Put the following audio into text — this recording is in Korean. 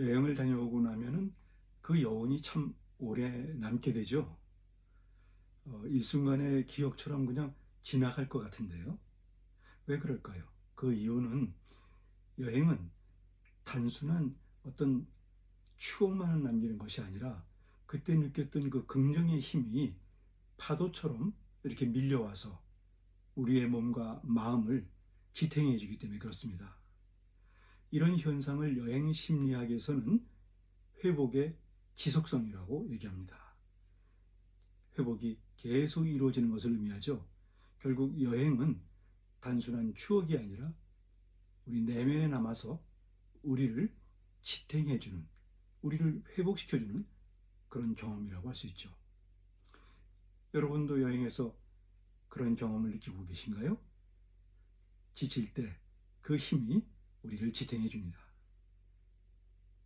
여행을 다녀오고 나면은 그 여운이 참 오래 남게 되죠. 어, 일순간의 기억처럼 그냥 지나갈 것 같은데요. 왜 그럴까요? 그 이유는 여행은 단순한 어떤 추억만을 남기는 것이 아니라 그때 느꼈던 그 긍정의 힘이 파도처럼 이렇게 밀려와서 우리의 몸과 마음을 지탱해 주기 때문에 그렇습니다. 이런 현상을 여행 심리학에서는 회복의 지속성이라고 얘기합니다. 회복이 계속 이루어지는 것을 의미하죠. 결국 여행은 단순한 추억이 아니라 우리 내면에 남아서 우리를 지탱해주는, 우리를 회복시켜주는 그런 경험이라고 할 수 있죠. 여러분도 여행에서 그런 경험을 느끼고 계신가요? 지칠 때 그 힘이 우리를 지탱해 줍니다.